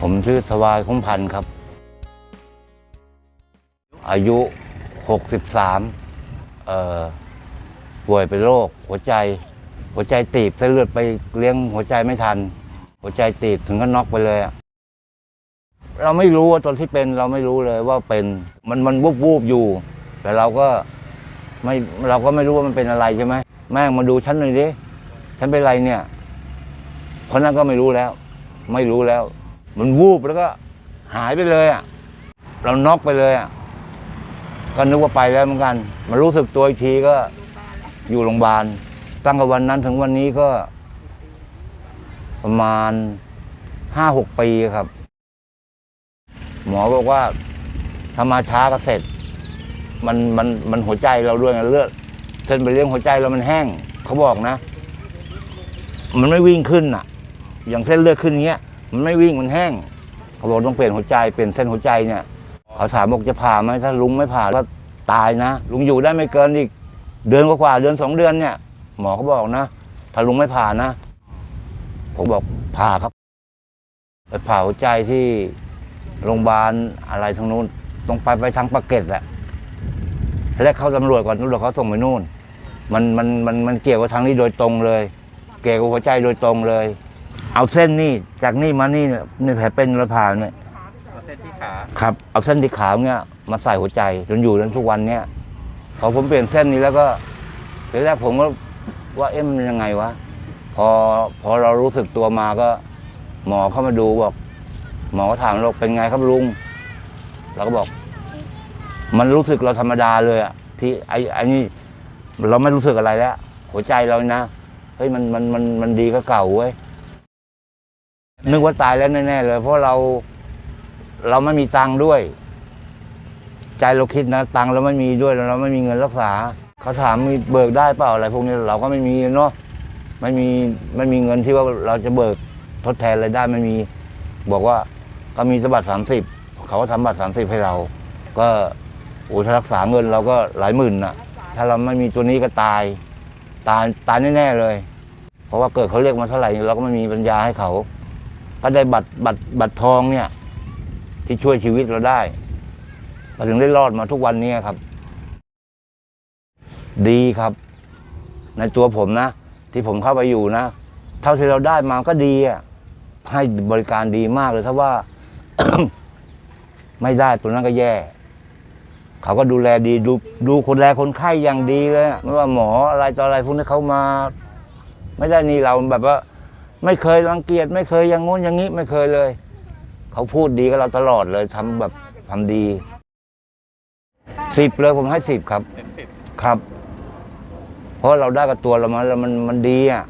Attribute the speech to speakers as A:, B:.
A: ผมชื่อสวายคงพันธ์ครับ อายุ 63เอ่อป่วยเป็นโรคหัวใจ หัวใจตีบเส้นเลือดไปเลี้ยงหัวใจไม่ทัน หัวใจตีบถึงก็น็อกไปเลยอะเราไม่รู้ว่าตอนที่เป็นเราไม่รู้เลยว่าเป็นมันมันวูบวูบอยู่ แต่เราก็ไม่เราก็ไม่รู้ว่ามันเป็นอะไรใช่ไหมแม่งมาดูฉันหน่อยดิฉันเป็นอะไรเนี่ยเพราะนั้นก็ไม่รู้แล้ว ไม่รู้แล้ว มันวูบแล้วก็หายไปเลยอะ เราน็อกไปเลยอะ ก็นึกว่าไปแล้วเหมือนกัน มารู้สึกตัวอีกทีก็อยู่โรงพยาบาล ตั้งแต่วันนั้นถึงวันนี้ก็ ประมาณห้าหกปีครับ หมอบอกว่าถ้ามาช้าก็เสร็จ มันมันมันหัวใจเราด้วยเลือดเส้นไปเลี้ยงหัวใจเรามันแห้ง เขาบอกนะ มันไม่วิ่งขึ้นอะ อย่างเส้นเลือดขึ้นอย่างเงี้ย มันไม่วิ่งมันแห้งเขาบอกต้องเปลี่ยนหัวใจเปลี่ยนเส้นหัวใจเนี่ยเขาถามบอกจะผ่าไหมถ้าลุงไม่ผ่าก็ตายนะ ลุงอยู่ได้ไม่เกินอีก เดือนกว่าๆเดือนสองเดือนเนี่ย หมอเขาบอกนะ ถ้าลุงไม่ผ่านะ ผมบอกผ่าครับไปผ่าหัวใจที่โรงพยาบาลอะไรทางนู้นต้องไปไปทางปากเกร็ดแหละแล้วเขาตำรวจก่อนตำรวจเขาส่งไปนู่น มันมันมันมันเกี่ยวกับทางนี้โดยตรงเลย เกี่ยวกับหัวใจโดยตรงเลย เอาเส้นนี่จากนี่มานี่เนี่ยนี่แผลเป็นระผ่าเนี่ย
B: เส้นที่ขา
A: ครับ เอาเส้นที่ขาวเนี่ยมาใส่หัวใจจนอยู่จนทุกวันเนี่ยพอผมเปลี่ยนเส้นนี้แล้วก็ทีแรกผมก็ว่าเอ๊ะมันยังไงวะพอพอเรารู้สึกตัวมาก็ หมอเข้ามาดูบอก หมอก็ถามเราเป็นไงครับลุงเราก็บอก มันรู้สึกเราธรรมดาเลยอะที่ไอ้ไอ้นี่เราไม่รู้สึกอะไรแล้วหัวใจเรานะเฮ้ยมันมันมันมันดีก็เก่าเว้ย นึกว่าตายแล้วแน่ๆเลย เพราะเราเราไม่มีตังค์ด้วย ใจเราคิดนะ ตังค์เราไม่มีด้วยเราไม่มีเงินรักษา เขาถามมีเบิกได้เปล่าอะไรพวกนี้เราก็ไม่มีเนาะไม่มีไม่มีเงินที่ว่าเราจะเบิกทดแทนอะไรได้ไม่มี บอกว่าก็มีสบัตรสามสิบเขาก็ทำบัตรสามสิบให้เรา ก็โอ้ถ้ารักษาเงินเราก็หลายหมื่นน่ะ ถ้าเราไม่มีตัวนี้ก็ตาย ตายตายแน่ๆเลย เพราะว่าเกิดเขาเรียกมาเท่าไหร่เราก็ไม่มีปัญญาให้เขา ก็ได้บัตรบัตรบัตรทองเนี่ย ที่ช่วยชีวิตเราได้เราถึงได้รอดมาทุกวันนี้ครับ ดีครับ ในตัวผมนะ ที่ผมเข้าไปอยู่นะ เท่าที่เราได้มาก็ดีอะให้บริการดีมากเลยถ้าว่า ไม่ได้ตัวนั้นก็แย่ เขาก็ดูแลดีดูดูคนแลคนไข้อย่างดีเลย ไม่ว่าหมออะไรต่ออะไรพวกนี้เขามา ไม่ได้นี่เราแบบว่า ไม่เคยรังเกียจไม่เคยอย่างงู้นอย่างนี้ไม่เคยเลย เขาพูดดีกับเราตลอดเลยทำแบบทำดีสิบเลยผมให้สิบครับ
B: เต็มสิบ
A: ครับ เพราะเราได้กับตัวเรามาแล้วมันมันดีอะ